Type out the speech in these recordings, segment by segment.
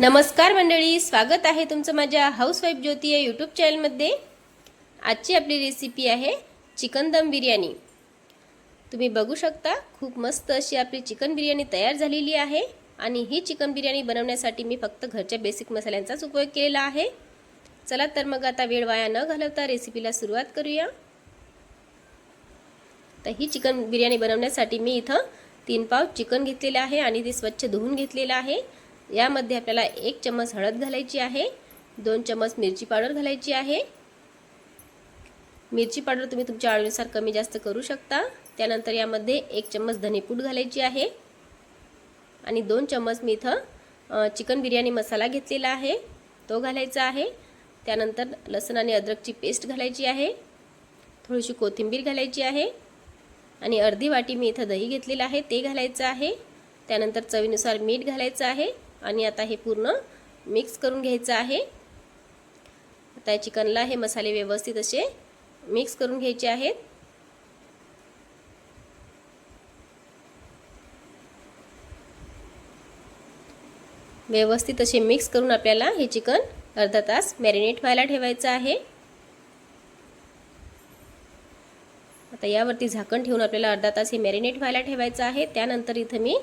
नमस्कार मंडळी स्वागत आहे तुमचं माझ्या हाऊसवाईफ ज्योती या यूट्यूब चॅनलमध्ये आजची आपली रेसिपी आहे चिकन दम बिर्याणी. तुम्ही बघू शकता खूप मस्त अशी आपली चिकन बिर्याणी तयार झालेली आहे आणि ही चिकन बिर्याणी बनवण्यासाठी मी फक्त घरच्या बेसिक मसाल्यांचाच उपयोग केलेला आहे. चला तर मग आता वेळ वाया न घालवता रेसिपीला सुरुवात करूया. तर ही चिकन बिर्याणी बनवण्यासाठी मी इथं तीन पाव चिकन घेतलेलं आहे आणि ते स्वच्छ धुवून घेतलेलं आहे. यामध्ये आपल्याला एक चम्मच हळद घालायची आहे दोन चम्मच मिरची पावडर घालायची आहे. मिरची पावडर तुम्ही तुमच्या आवडीनुसार कमी जास्त करू शकता. त्यानंतर यामध्ये एक चम्मच धनेपूड घालायची आहे. आणि दोन चम्मच मी इथं चिकन बिर्याणी मसाला घेतलेला आहे. तो घालायचा आहे. त्यानंतर लसण आणि अद्रकची पेस्ट घालायची आहे. थोडीशी कोथिंबीर घालायची आहे. आणि अर्धी वाटी मी इथं दही घेतलेलं आहे ते घालायचं आहे. त्यानंतर चवीनुसार मीठ घालायचं आहे. आणि आता हे पूर्ण मिक्स करून घ्यायचं आहे. आता चिकनला हे मसाले व्यवस्थित असे मिक्स करून घ्यायचे आहेत. व्यवस्थित असे मिक्स करून आपल्याला हे चिकन अर्धा तास मॅरिनेट व्हायला ठेवायचं आहे. आता यावरती झाकण ठेवून आपल्याला अर्धा तास हे मॅरिनेट व्हायला ठेवायचं आहे. त्यानंतर इथं मी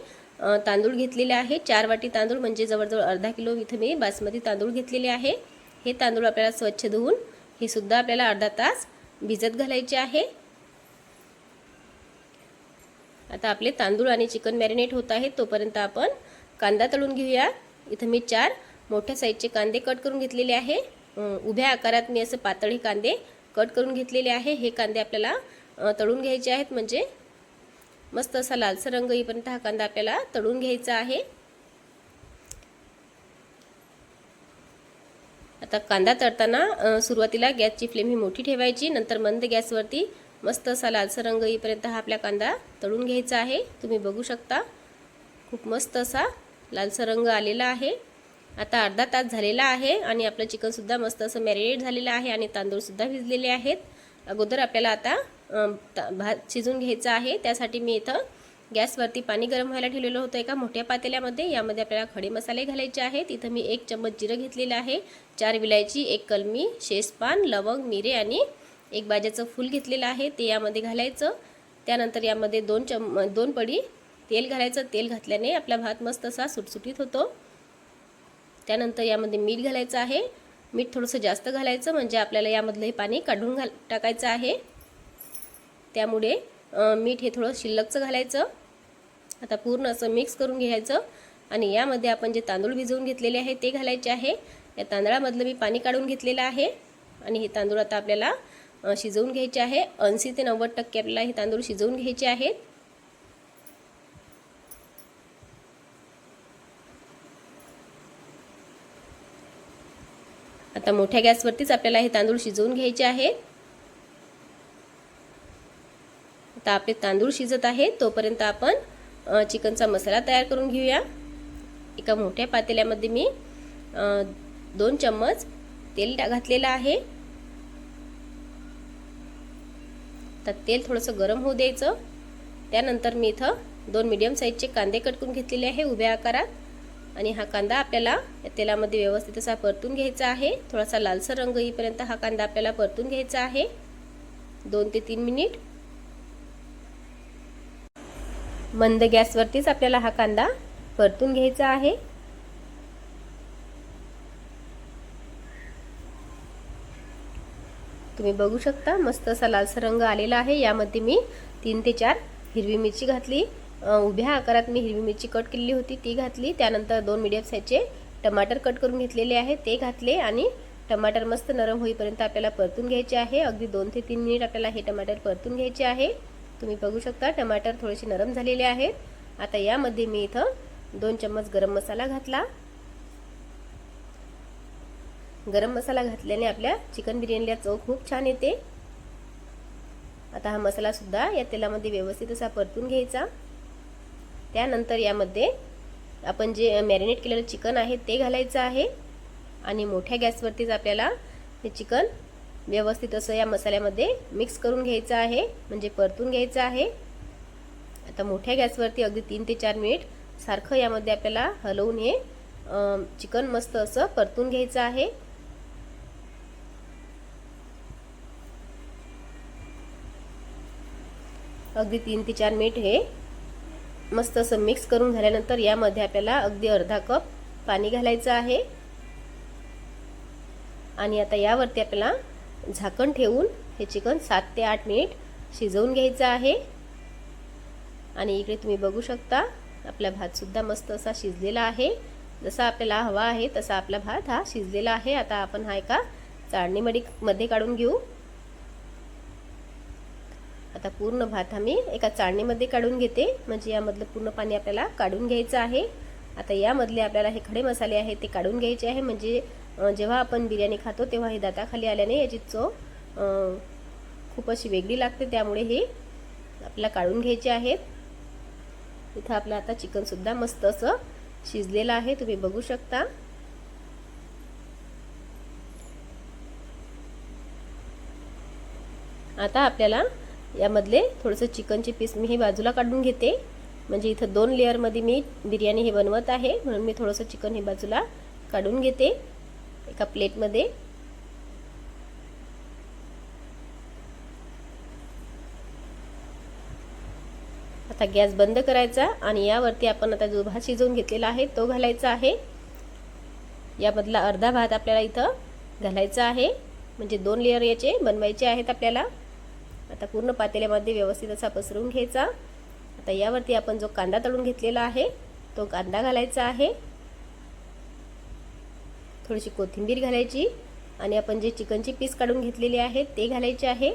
तांदूळ घेतलेले आहे. चार वाटी तांदूळ म्हणजे जवळजवळ अर्धा किलो इथं मी बासमती तांदूळ घेतलेले आहे. हे तांदूळ आपल्याला स्वच्छ धुवून हे सुद्धा आपल्याला अर्धा तास भिजत घालायचे आहे. आता आपले तांदूळ आणि चिकन मॅरिनेट होत आहे. तोपर्यंत आपण कांदा तळून घेऊया. इथं मी चार मोठ्या साईजचे कांदे कट करून घेतलेले आहे. उभ्या आकारात मी असं पातळी कांदे कट करून घेतलेले आहे. हे कांदे आपल्याला तळून घ्यायचे आहेत. म्हणजे मस्त असा लालसर रंग येईपर्यंत हा कांदा आपल्याला तळून घ्यायचा आहे. आता कांदा तळताना सुरुवातीला गॅसची फ्लेम ही मोठी ठेवायची नंतर मंद गॅसवरती मस्त असा लालसर रंग येईपर्यंत हा आपला कांदा तळून घ्यायचा आहे. तुम्ही बघू शकता खूप मस्त असा लालसर रंग आलेला आहे. आता अर्धा तास झालेला आहे आणि आपलं चिकनसुद्धा मस्त असं मॅरिनेट झालेलं आहे आणि तांदूळसुद्धा भिजलेले आहेत. अगोदर आपल्याला आता भात शिजून घ्यायचा आहे. त्यासाठी मी इथं गॅसवरती पाणी गरम व्हायला ठेवलेलं होतं एका मोठ्या पातेल्यामध्ये. यामध्ये आपल्याला खडे मसाले घालायचे आहेत. इथं मी एक चम्मच जिरं घेतलेलं आहे. चार विलायची एक कलमी शेषपान लवंग मिरे आणि एक बाजाचं फूल घेतलेलं आहे. ते यामध्ये घालायचं. त्यानंतर यामध्ये दोन चम दोन पडी तेल घालायचं. तेल घातल्याने आपला भात मस्त असा सुटसुटीत होतो. त्यानंतर यामध्ये मीठ घालायचं आहे. मीठ थोडंसं जास्त घालायचं. म्हणजे आपल्याला यामधलं हे पाणी काढून घाल टाकायचं आहे. त्यामुळे मीठ हे थोडं शिल्लकचं घालायचं. आता पूर्ण असं मिक्स करून घ्यायचं. आणि यामध्ये आपण जे तांदूळ भिजवून घेतलेले आहे ते घालायचे आहे. या तांदळामधलं मी पाणी काढून घेतलेलं आहे. आणि हे तांदूळ आता आपल्याला शिजवून घ्यायचे आहे. ऐंशी ते नव्वद टक्के आपल्याला हे तांदूळ शिजवून घ्यायचे आहेत. आता मोठ्या गॅसवरतीच आपल्याला हे तांदूळ शिजवून घ्यायचे आहे आता आपले तांदूळ शिजत आहे तोपर्यंत आपण चिकनचा मसाला तयार करून घेऊया. एका मोठ्या पातेल्यामध्ये मी दोन चम्मच तेल घातलेलं आहे. तर तेल थोडंसं गरम होऊ द्यायचं. त्यानंतर मी इथं दोन मीडियम साईजचे कांदे कट करून घेतलेले आहे उभ्या आकारात. आणि हा कांदा आपल्याला या तेलामध्ये व्यवस्थित असा परतून घ्यायचा आहे. थोडासा लालसर रंग येईपर्यंत हा कांदा आपल्याला परतून घ्यायचा आहे. दोन ते तीन मिनिट मंद गॅसवरतीच आपल्याला हा कांदा परतून घ्यायचा आहे. तुम्ही बघू शकता मस्त असा लालसर रंग आलेला आहे. यामध्ये मी तीन ते चार हिरवी मिरची घातली. उभ्या आकारात मी हिरवी मिरची कट केलेली होती ती घातली. त्यानंतर दोन मीडियम साईजचे टमाटर कट करून घेतलेले आहे ते घातले आणि टमाटर मस्त नरम होईपर्यंत आपल्याला परतून घ्यायचे आहे. अगदी दोन ते तीन मिनिट आपल्याला हे टमाटर परतून घ्यायचे आहे. तुम्ही बघू शकता टमाटर थोडेसे नरम झालेले आहेत. आता यामध्ये मी इथं दोन चम्मच गरम मसाला घातला. गरम मसाला घातल्याने आपल्या चिकन बिर्याणीला चव खूप छान येते. आता हा मसाला सुद्धा या तेलामध्ये व्यवस्थित असा परतून घ्यायचा. त्यानंतर यामध्ये आपण जे मॅरिनेट केलेलं चिकन आहे ते घालायचं आहे. आणि मोठ्या गॅसवरतीच आपल्याला हे चिकन व्यवस्थित असं या मसाल्यामध्ये मिक्स करून घ्यायचं आहे. म्हणजे परतून घ्यायचं आहे. आता मोठ्या गॅसवरती अगदी तीन ते चार मिनिट सारखं यामध्ये आपल्याला हलवून हे चिकन मस्त असं परतून घ्यायचं आहे. अगदी तीन ते चार मिनिट हे मस्त असं मिक्स करून झाल्यानंतर यामध्ये आपल्याला अगदी अर्धा कप पाणी घालायचं आहे. आणि आता यावरती आपल्याला झाकण ठेवून हे चिकन सात ते आठ मिनिट शिजवून घ्यायचं आहे. आणि इकडे तुम्ही बघू शकता आपला भातसुद्धा मस्त असा शिजलेला आहे. जसा आपल्याला हवा आहे तसा आपला भात हा शिजलेला आहे. आता आपण हा एका चाळणीमध्ये मध्ये काढून घेऊ. आता पूर्ण भात आम्ही एका चाळणीमध्ये काढून घेते. म्हणजे यामधलं पूर्ण पाणी आपल्याला काढून घ्यायचं आहे. आता यामधले आपल्याला हे खडे मसाले आहेत ते काढून घ्यायचे आहे. म्हणजे जेव्हा आपण बिर्याणी खातो तेव्हा हे दाताखाली आल्याने याची चव खूप अशी वेगळी लागते. त्यामुळे हे आपल्याला काढून घ्यायचे आहेत. इथं आपलं आता चिकनसुद्धा मस्त असं शिजलेलं आहे. तुम्ही बघू शकता. आता आपल्याला यामधले थोडंसं चिकनचे पीस मी हे बाजूला काढून घेते. म्हणजे इथं दोन लेअरमध्ये मी बिर्याणी हे बनवत आहे. म्हणून मी थोडंसं चिकन हे बाजूला काढून घेते. एका प्लेटमध्ये. आता गॅस बंद करायचा आणि यावरती आपण आता जो भात शिजवून घेतलेला आहे तो घालायचा आहे. यामधला अर्धा भात आपल्याला इथं घालायचा आहे. म्हणजे दोन लेअर याचे बनवायचे आहेत आपल्याला. आता पूर्ण पातेल्यामध्ये व्यवस्थित असा पसरून घ्यायचा. आता यावरती आपण जो कांदा तळून घेतलेला आहे तो कांदा घालायचा आहे. थोडीशी कोथिंबीर घालायची आणि आपण जे चिकनचे पीस काढून घेतलेले आहेत ते घालायचे आहे.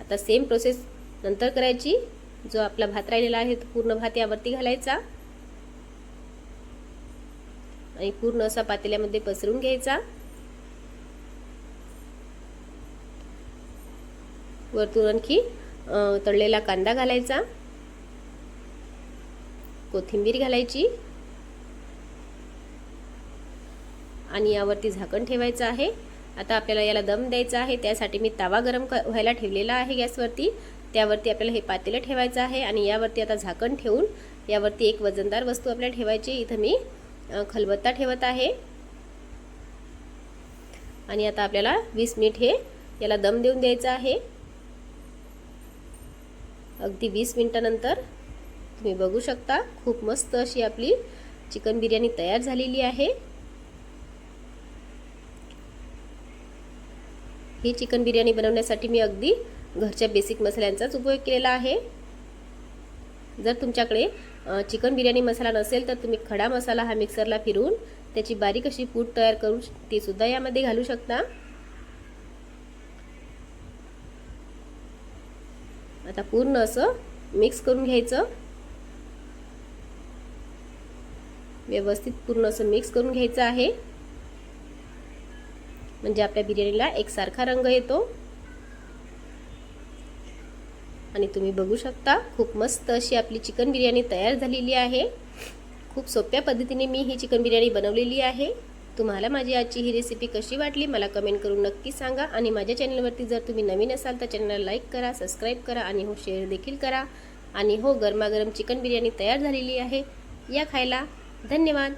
आता सेम प्रोसेस नंतर करायची. जो आपला भात राहिलेला आहे तो पूर्ण भात यावरती घालायचा. आणि पूर्ण असा पातेल्यामध्ये पसरून घ्यायचा. वरतून आणखी तळलेला कांदा घालायचा. कोथिंबीर घालायची. आणि यावरती झाकण ठेवायचं आहे. आता आपल्याला याला दम द्यायचा आहे. त्यासाठी मी तवा गरम क व्हायला ठेवलेला आहे गॅसवरती. त्यावरती आपल्याला हे पातेलं ठेवायचं आहे आणि यावरती आता झाकण ठेवून यावरती एक वजनदार वस्तू आपल्याला ठेवायची इथं मी खलबत्ता ठेवत आहे. आणि आता आपल्याला वीस मिनिट हे याला दम देऊन द्यायचं आहे. अगदी वीस मिनटानंतर तुम्ही बघू शकता खूप मस्त अशी आपली चिकन बिर्याणी तयार झालेली आहे. ही चिकन बिर्याणी बनवण्यासाठी मी अगदी घरच्या बेसिक मसाल्यांचाच उपयोग केलेला आहे. जर तुमच्याकडे चिकन बिर्याणी मसाला नसेल तर तुम्ही खडा मसाला हा मिक्सरला फिरून त्याची बारीक अशी पूड तयार करून तीसुद्धा यामध्ये घालू शकता. आता पूर्ण असं मिक्स करून घ्यायचं. व्यवस्थित पूर्ण असं मिक्स करून घ्यायचं आहे. म्हणजे आपल्या बिर्याणीला एकसारखा रंग येतो. आणि तुम्ही बघू शकता खूप मस्त अशी आपली चिकन बिर्याणी तयार झालेली आहे. खूप सोप्या पद्धतीने मी ही चिकन बिर्याणी बनवलेली आहे. तुम्हाला माझी आजची ही रेसिपी कशी वाटली मला कमेंट करून नक्की सांगा. आणि माझ्या चॅनलवरती जर तुम्ही नवीन असाल तर चॅनलला लाईक करा सबस्क्राईब करा आणि हो शेअर देखील करा. आणि हो गरमागरम चिकन बिर्याणी तयार झालेली आहे. या खायला धन्यवाद.